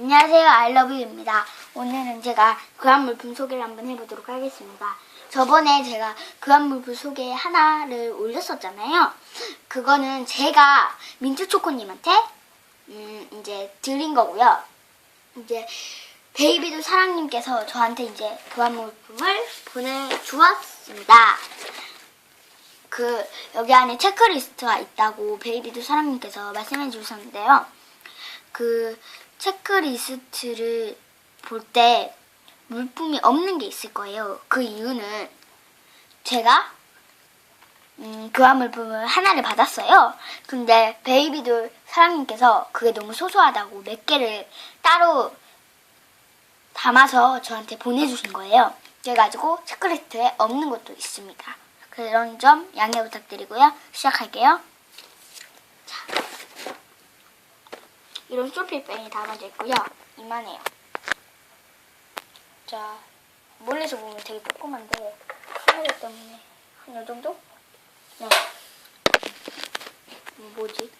안녕하세요 알러뷰입니다. 오늘은 제가 교환물품 소개를 한번 해보도록 하겠습니다. 저번에 제가 교환물품 소개 하나를 올렸었잖아요. 그거는 제가 민트초코님한테 음, 이제 드린 거고요. 이제 베이비도 사랑님께서 저한테 이제 교환물품을 보내주었습니다. 그 여기 안에 체크리스트가 있다고 베이비도 사랑님께서 말씀해 주셨는데요. 그 체크리스트를 볼 때 물품이 없는 게 있을 거예요. 그 이유는 제가 음, 교환 물품을 하나를 받았어요. 근데 베이비돌 사장님께서 그게 너무 소소하다고 몇 개를 따로 담아서 저한테 보내주신 거예요. 그래가지고 체크리스트에 없는 것도 있습니다. 그런 점 양해 부탁드리고요. 시작할게요. 이런 쇼핑백이 담아져 있고요. 이만해요. 자, 멀리서 보면 되게 조그만데 카메라 때문에 한 이 정도? 네. 음, 뭐지?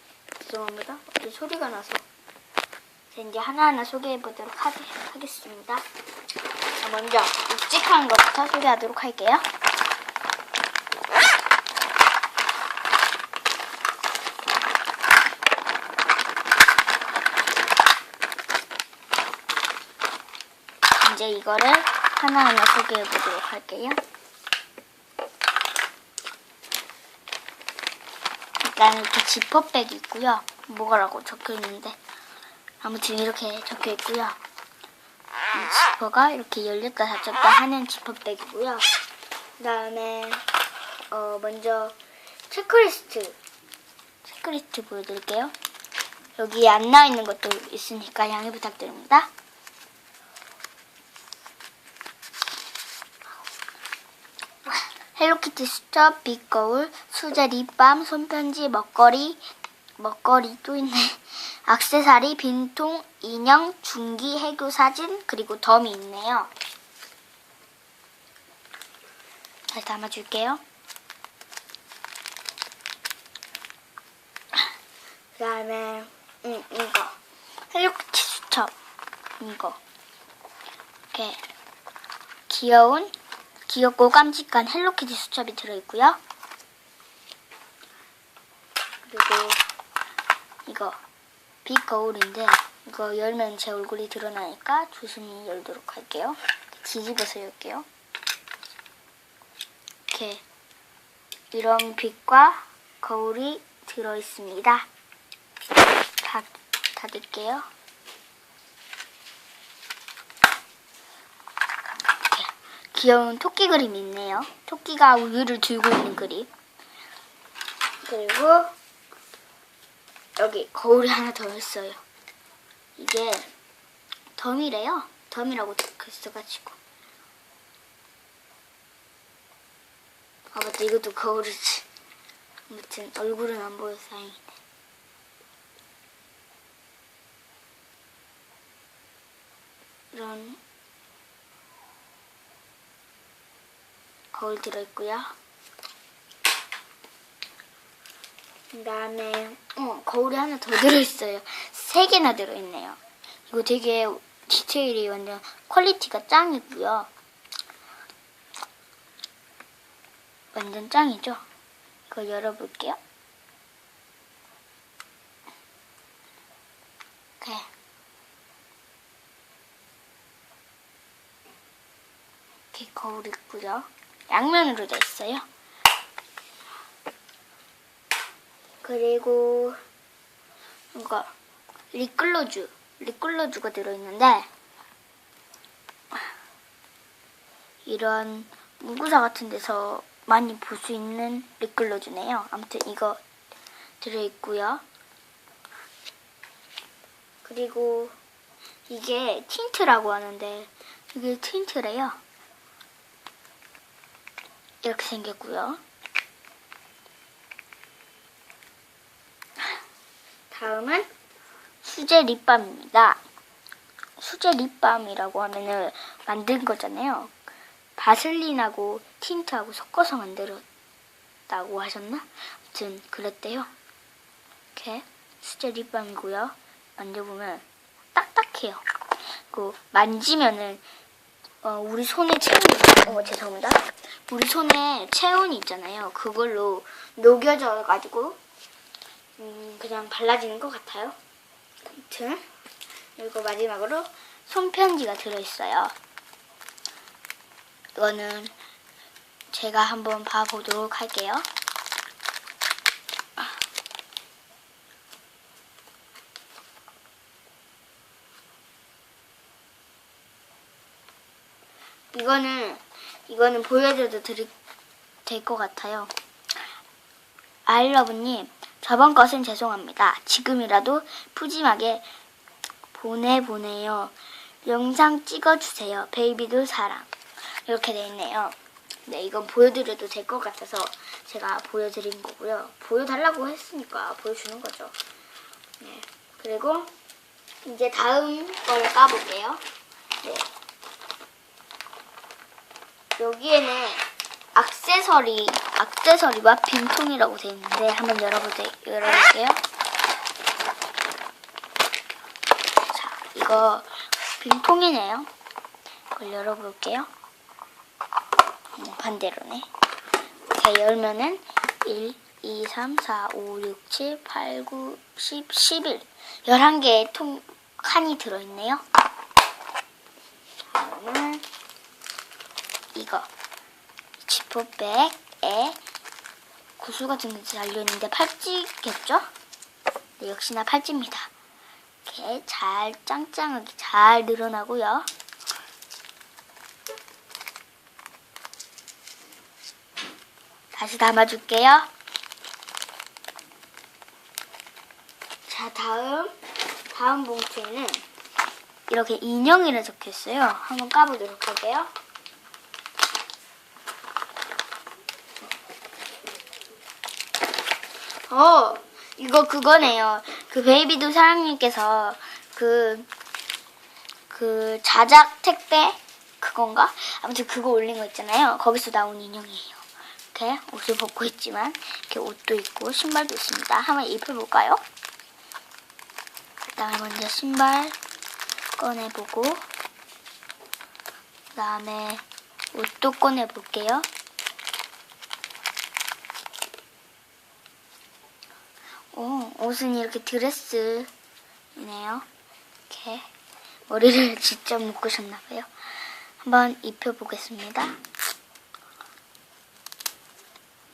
죄송합니다. 어디 소리가 나서. 자, 이제 하나하나 소개해 보도록 하, 하겠습니다. 자, 먼저 묵직한 것부터 소개하도록 할게요. 이제 이거를 하나하나 소개해 보도록 할게요. 일단 이렇게 지퍼백이 있고요. 뭐가라고 적혀 있는데 아무튼 이렇게 적혀 있고요. 이 지퍼가 이렇게 열렸다 닫혔다 하는 지퍼백이고요. 그다음에 어 먼저 체크리스트 체크리스트 보여드릴게요. 여기 안 나와 있는 것도 있으니까 양해 부탁드립니다. 헬로키티 수첩, 빗거울, 수제 립밤, 손편지, 먹거리, 먹거리 또 있네. 악세사리, 빈통, 인형, 중기, 해교 사진, 그리고 덤이 있네요. 잘 담아줄게요. 그 다음에, 음, 이거. 헬로키티 수첩. 이거. 이렇게 귀여운 귀엽고 깜찍한 헬로키티 수첩이 들어있고요. 그리고 이거 빛 거울인데 이거 열면 제 얼굴이 드러나니까 조심히 열도록 할게요. 뒤집어서 열게요. 이렇게 이런 빛과 거울이 들어있습니다. 닫, 닫을게요. 귀여운 토끼 그림이 있네요. 토끼가 우유를 들고 있는 그림. 그리고 여기 거울이 하나 더 있어요. 이게 덤이래요. 덤이라고 있어가지고. 아 맞다 이것도 거울이지. 아무튼 얼굴은 안 보여서 다행이네. 이런 거울 들어있고요. 그 다음에 어, 거울이 하나 더 들어있어요. 세 개나 들어있네요. 이거 되게 디테일이 완전 퀄리티가 짱이고요. 완전 짱이죠? 이거 열어볼게요. 이렇게 이렇게 거울 있고요. 양면으로 돼 있어요. 그리고 이거 립글로즈, 립글로즈가 들어있는데 이런 문구사 같은 데서 많이 볼 수 있는 립글로즈네요. 아무튼 이거 들어있고요. 그리고 이게 틴트라고 하는데 이게 틴트래요. 이렇게 생겼고요. 다음은 수제 립밤입니다. 수제 립밤이라고 하면은 만든 거잖아요. 바슬린하고 틴트하고 섞어서 만들었다고 하셨나? 아무튼 그랬대요. 이렇게 수제 립밤이고요. 만져보면 딱딱해요. 그 만지면은 어, 우리 손에 체온 어 죄송합니다. 우리 손에 체온이 있잖아요. 그걸로 녹여져 가지고 음, 그냥 발라지는 것 같아요. 아무튼 그리고 마지막으로 손편지가 들어있어요. 이거는 제가 한번 봐보도록 할게요. 이거는 이거는 보여줘도 될 것 같아요. 아이러브님, 저번 것은 죄송합니다. 지금이라도 푸짐하게 보내보내요. 영상 찍어주세요. 베이비도 사랑. 이렇게 돼 있네요. 네, 이건 보여드려도 될 것 같아서 제가 보여드린 거고요. 보여달라고 했으니까 보여주는 거죠. 네, 그리고 이제 다음 걸 까볼게요. 네. 여기에는 액세서리, 액세서리와 빈통이라고 되어 있는데 한번 열어보세, 열어볼게요. 자, 이거 빈통이네요. 이걸 열어볼게요. 음, 반대로네. 이렇게 열면은 1, 2, 3, 4, 5, 6, 7, 8, 9, 10, 11. 11개의 통, 칸이 들어있네요. 다음은 이거. 지퍼백에 구슬 같은 게 달려있는데 팔찌겠죠? 네, 역시나 팔찌입니다. 이렇게 잘 짱짱하게 잘 늘어나고요. 다시 담아줄게요. 자, 다음, 다음 봉투에는 이렇게 인형이라 적혀 있어요. 한번 까보도록 할게요. 어, 이거 그거네요. 그 베이비도 사랑님께서 그, 그 자작 택배 그건가? 아무튼 그거 올린 거 있잖아요. 거기서 나온 인형이에요. 이렇게 옷을 벗고 있지만 이렇게 옷도 있고 신발도 있습니다. 한번 입혀볼까요? 일단 먼저 신발 꺼내보고 그 다음에 옷도 꺼내볼게요. 오, 옷은 이렇게 드레스이네요. 이렇게 머리를 직접 묶으셨나봐요. 한번 입혀보겠습니다.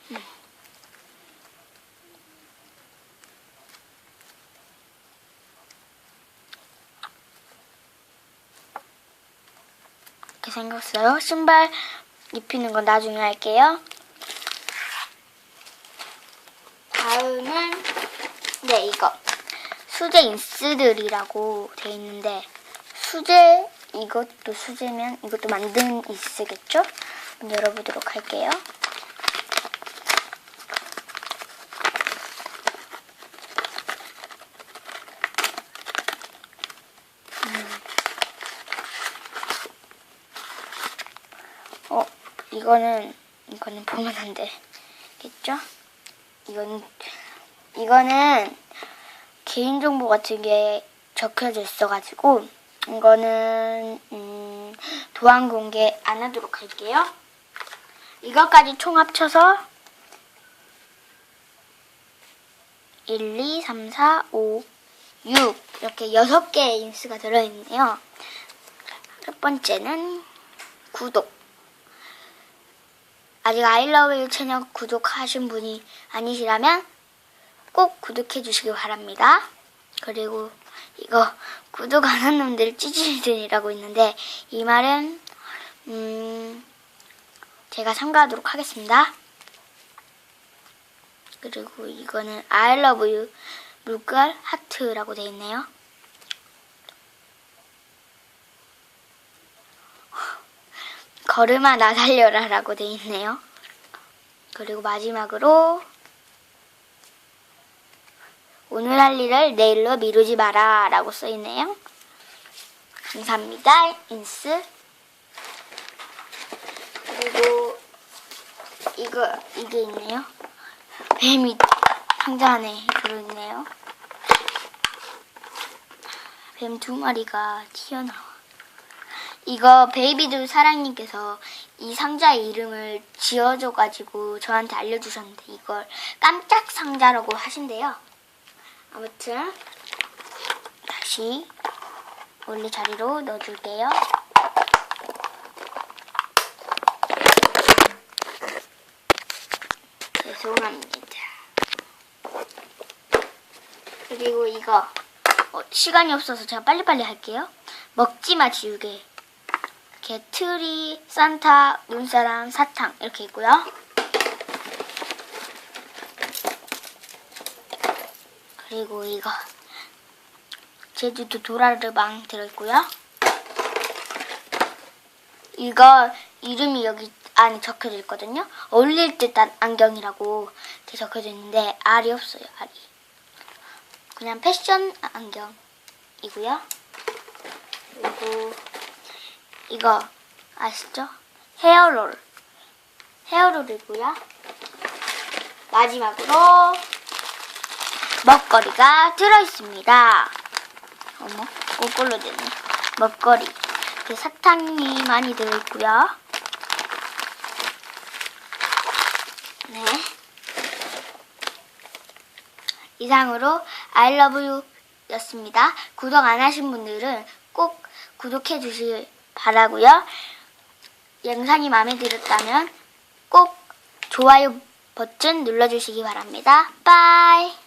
음. 이렇게 생겼어요. 신발 입히는 건 나중에 할게요. 다음은 네 이거 수제 인스들이라고 돼 있는데 수제 이것도 수제면 이것도 만든 인스겠죠? 열어보도록 할게요. 음. 어 이거는 이거는 보면 안 되겠죠? 이거는 이거는 개인정보 같은 게 적혀져 있어가지고 이거는 음, 도안 공개 안 하도록 할게요. 이것까지 총 합쳐서 1, 2, 3, 4, 5, 6 이렇게 6개의 인스가 들어있네요. 첫 번째는 구독 아직 아이러브 채널 구독하신 분이 아니시라면 꼭 구독해 주시기 바랍니다. 그리고 이거 구독 안 한 놈들 찌질들이라고 있는데 이 말은 음 제가 참가하도록 하겠습니다. 그리고 이거는 I love you 물결 하트라고 되어 있네요. 걸음아 나 살려라 라고 되어 있네요. 그리고 마지막으로 오늘 할 일을 내일로 미루지 마라 라고 써있네요. 감사합니다. 인스. 그리고 이거 이게 있네요. 뱀이 상자 안에 들어있네요. 뱀 두 마리가 튀어나와. 이거 베이비들 사랑님께서 이 상자의 이름을 지어줘가지고 저한테 알려주셨는데 이걸 깜짝 상자라고 하신대요. 아무튼 다시 원래 자리로 넣어줄게요. 죄송합니다. 그리고 이거 어, 시간이 없어서 제가 빨리빨리 할게요. 먹지마 지우개. 이렇게 트리, 산타, 눈사람, 사탕 이렇게 있고요. 그리고 이거 제주도 도라르방 들어있고요. 이거 이름이 여기 안에 적혀져 있거든요. 어울릴 듯한 안경이라고 적혀져 있는데 알이 없어요. 알이. 그냥 패션 안경이고요. 그리고 이거 아시죠? 헤어롤. 헤어롤이고요. 마지막으로 먹거리가 들어있습니다. 어머, 거꾸로 되네. 먹거리. 그 사탕이 많이 들어있고요. 네. 이상으로 you 였습니다. 구독 안 하신 분들은 꼭 구독해 주실 바라고요. 영상이 마음에 들었다면 꼭 좋아요 버튼 눌러주시기 바랍니다. 빠이.